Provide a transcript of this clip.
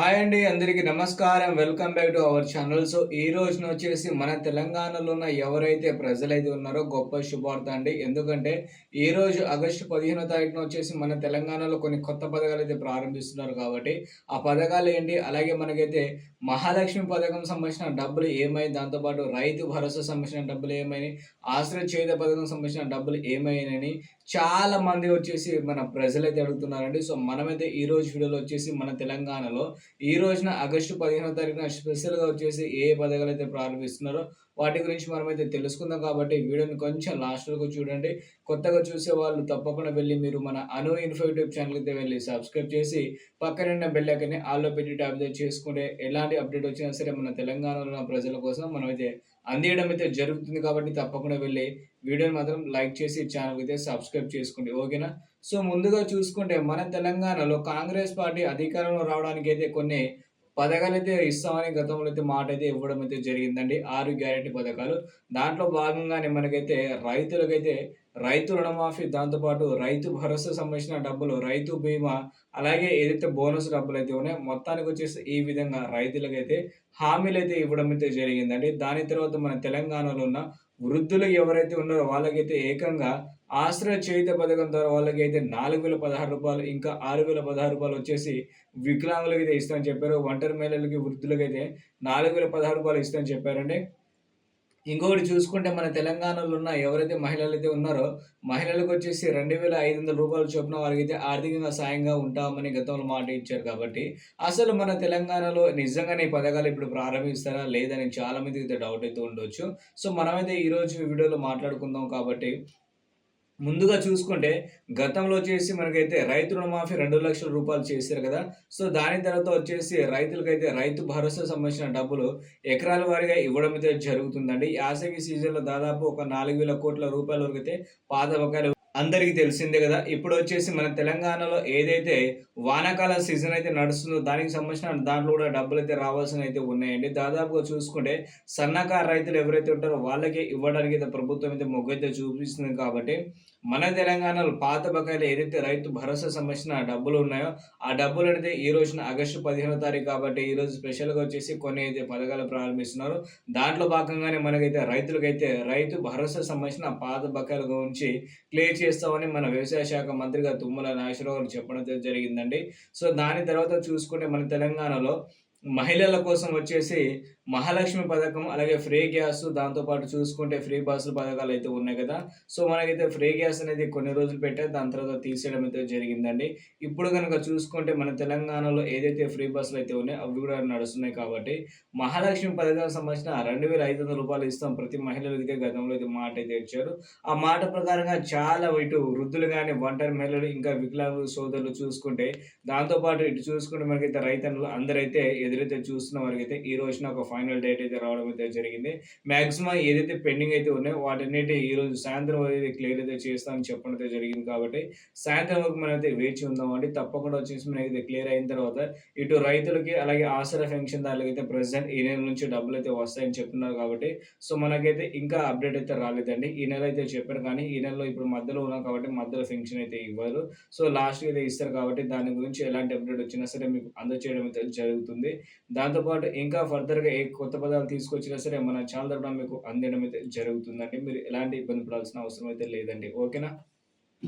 Hi అండి అందరికీ నమస్కారం. Welcome back to our channel. So ఈ రోజున వచ్చేసి మన తెలంగాణలో ఉన్న ఎవరైతే ప్రజలైతే ఉన్నారో గొప్ప శుభార్త అండి. ఎందుకంటే ఈ రోజు ఆగస్టు పదిహేనో తారీఖున వచ్చేసి మన తెలంగాణలో కొన్ని కొత్త పథకాలు అయితే ప్రారంభిస్తున్నారు కాబట్టి ఆ పథకాలు ఏంటి? అలాగే మనకైతే మహాలక్ష్మి పథకం సంబంధించిన డబ్బులు ఏమైంది దాంతోపాటు రైతు భరోసా సంబంధించిన డబ్బులు ఏమైనాయి? ఆశ్రయ చేత పథకం సంబంధించిన డబ్బులు ఏమైనాయని చాలా మంది వచ్చేసి మన ప్రజలైతే అడుగుతున్నారండి. సో మనమైతే ఈ రోజు వీడియోలో వచ్చేసి మన తెలంగాణలో ఈ రోజున ఆగస్టు పదిహేనో తారీఖున స్పెషల్గా వచ్చేసి ఏ పథకాలు అయితే ప్రారంభిస్తున్నారో వాటి గురించి మనమైతే తెలుసుకుందాం కాబట్టి వీడియోని కొంచెం లాస్ట్ వరకు చూడండి. కొత్తగా చూసే వాళ్ళు తప్పకుండా వెళ్ళి మీరు మన అను ఇన్ఫో యూట్యూబ్ ఛానల్ అయితే వెళ్ళి సబ్స్క్రైబ్ చేసి పక్కన బెల్ ఆల్లో పెట్టి ట్యాప్ చేసుకుంటే ఎలాంటి అప్డేట్ వచ్చినా సరే మన తెలంగాణలో ఉన్న ప్రజల కోసం మనమైతే అందియడం అయితే జరుగుతుంది కాబట్టి తప్పకుండా వెళ్ళి వీడియోని మాత్రం లైక్ చేసి ఛానల్ అయితే సబ్స్క్రైబ్ చేసుకోండి ఓకేనా? సో ముందుగా చూసుకుంటే మన తెలంగాణలో కాంగ్రెస్ పార్టీ అధికారంలో రావడానికి అయితే కొన్ని పథకాలు అయితే ఇస్తామని గతంలో అయితే మాట అయితే ఇవ్వడం అయితే జరిగిందండి. ఆరు గ్యారెంటీ పథకాలు. దాంట్లో భాగంగానే మనకైతే రైతులకైతే రైతు రుణమాఫీ దాంతోపాటు రైతు భరోసా సంబంధించిన డబ్బులు రైతు బీమా అలాగే ఏదైతే బోనస్ డబ్బులు అయితే ఉన్నాయో మొత్తానికి వచ్చేసి ఈ విధంగా రైతులకైతే హామీలు అయితే ఇవ్వడం అయితే జరిగిందండి. దాని తర్వాత మన తెలంగాణలో ఉన్న వృద్ధులు ఎవరైతే ఉన్నారో వాళ్ళకైతే ఏకంగా ఆశ్రయ చేయుత పథకం ద్వారా వాళ్ళకి అయితే నాలుగు వేల పదహారు రూపాయలు ఇంకా ఆరు వేల పదహారు రూపాయలు వచ్చేసి వికలాంగులకి అయితే ఇస్తామని చెప్పారు. ఒంటరి మహిళలకి వృద్ధులకైతే నాలుగు వేల పదహారు రూపాయలు ఇస్తామని చెప్పారండి. ఇంకొకటి చూసుకుంటే మన తెలంగాణలో ఉన్న ఎవరైతే మహిళలు అయితే ఉన్నారో మహిళలకు వచ్చేసి రెండు వేల ఐదు వందల రూపాయలు చొప్పున వారికైతే ఆర్థికంగా సాయంగా ఉంటామని గతంలో మాట ఇచ్చారు కాబట్టి అసలు మన తెలంగాణలో నిజంగానే ఈ పథకాలు ఇప్పుడు ప్రారంభిస్తారా లేదని చాలా మందికి అయితే డౌట్ అయితే ఉండొచ్చు. సో మనమైతే ఈరోజు వీడియోలో మాట్లాడుకుందాం కాబట్టి ముందుగా చూసుకుంటే గతంలో వచ్చేసి మనకైతే రైతు రుణమాఫీ రెండు లక్షల రూపాయలు చేశారు కదా. సో దాని తర్వాత వచ్చేసి రైతులకైతే రైతు భరోసా సంబంధించిన డబ్బులు ఎకరాల వారీగా ఇవ్వడం అయితే జరుగుతుందండి. యాసంగి సీజన్లో దాదాపు ఒక నాలుగు వేల కోట్ల రూపాయల వరకు అయితే పాత బకాయిలు అందరికీ తెలిసిందే కదా ఇప్పుడు వచ్చేసి మన తెలంగాణలో ఏదైతే వానాకాల సీజన్ అయితే నడుస్తుందో దానికి సంబంధించిన దాంట్లో కూడా డబ్బులు అయితే రావాల్సిన అయితే ఉన్నాయండి. దాదాపుగా చూసుకుంటే సన్నకారు రైతులు ఎవరైతే ఉంటారో వాళ్ళకి ఇవ్వడానికి అయితే ప్రభుత్వం అయితే మొగ్గు అయితే చూపిస్తుంది కాబట్టి మన తెలంగాణలో పాత బకాయిలు ఏదైతే రైతు భరోసా సంబంధించిన డబ్బులు ఉన్నాయో ఆ డబ్బులు అయితే ఈ రోజున ఆగస్టు పదిహేనో తారీఖు కాబట్టి ఈ రోజు స్పెషల్గా వచ్చేసి కొన్ని అయితే పథకాలు ప్రారంభిస్తున్నారు. దాంట్లో భాగంగానే మనకైతే రైతులకైతే రైతు భరోసా సంబంధించిన పాత బకాయిల గురించి క్లియర్ చేస్తామని మన వ్యవసాయ శాఖ మంత్రిగా తుమ్మల నాగేశ్వరరావు గారు చెప్పడం జరిగిందండి. సో దాని తర్వాత చూసుకుంటే మన తెలంగాణలో మహిళల కోసం వచ్చేసి మహాలక్ష్మి పథకం అలాగే ఫ్రీ గ్యాస్ దాంతోపాటు చూసుకుంటే ఫ్రీ బస్సులు పథకాలు అయితే ఉన్నాయి కదా. సో మనకైతే ఫ్రీ గ్యాస్ అనేది కొన్ని రోజులు పెట్టారు. దాని తర్వాత తీసేయడం అయితే జరిగిందండి. ఇప్పుడు కనుక చూసుకుంటే మన తెలంగాణలో ఏదైతే ఫ్రీ బస్సులు అయితే ఉన్నాయో అవి కూడా నడుస్తున్నాయి కాబట్టి మహాలక్ష్మి పథకానికి సంబంధించిన రెండు వేల ఐదు వందల రూపాయలు ఇస్తాం. ప్రతి మహిళలకి గతంలో అయితే మాట అయితే ఇచ్చారు. ఆ మాట ప్రకారంగా చాలా ఇటు వృద్ధులు కానీ ఒంటరి మహిళలు ఇంకా వికలాంగులు సోదరులు చూసుకుంటే దాంతోపాటు ఇటు చూసుకుంటే మనకైతే రైతన్నులు అందరైతే ఎదురైతే చూస్తున్న వారికి అయితే ఈ రోజున ఒక ఫైనల్ డేట్ అయితే రావడం అయితే జరిగింది. మ్యాక్సిమం ఏదైతే పెండింగ్ అయితే ఉన్నాయో వాటన్నిటి ఈ రోజు సాయంత్రం అయితే క్లియర్ అయితే చేస్తామని చెప్పడం అయితే జరిగింది కాబట్టి సాయంత్రం వరకు మనం అయితే వేచి ఉందామండి. తప్పకుండా వచ్చేసి మనకైతే క్లియర్ అయిన తర్వాత ఇటు రైతులకి అలాగే ఆసరా పెన్షన్ దానికైతే ప్రజెంట్ ఈ నెల నుంచి డబ్బులు అయితే వస్తాయని చెప్తున్నారు కాబట్టి సో మనకైతే ఇంకా అప్డేట్ అయితే రాలేదండి. ఈ నెల అయితే చెప్పారు కానీ ఈ నెలలో ఇప్పుడు మధ్యలో ఉన్నాం కాబట్టి మధ్యలో ఫెన్షన్ అయితే ఇవ్వరు. సో లాస్ట్ అయితే ఇస్తారు కాబట్టి దాని గురించి ఎలాంటి అప్డేట్ వచ్చినా సరే మీకు అందచేయడం అయితే జరుగుతుంది. దాంతోపాటు ఇంకా ఫర్దర్గా ఏ కొత్త పదాలు తీసుకొచ్చినా సరే మన ఛానల్ తరపున మీకు అందడం అయితే జరుగుతుందండి. మీరు ఎలాంటి ఇబ్బంది పడాల్సిన అవసరం అయితే లేదండి. ఓకేనా?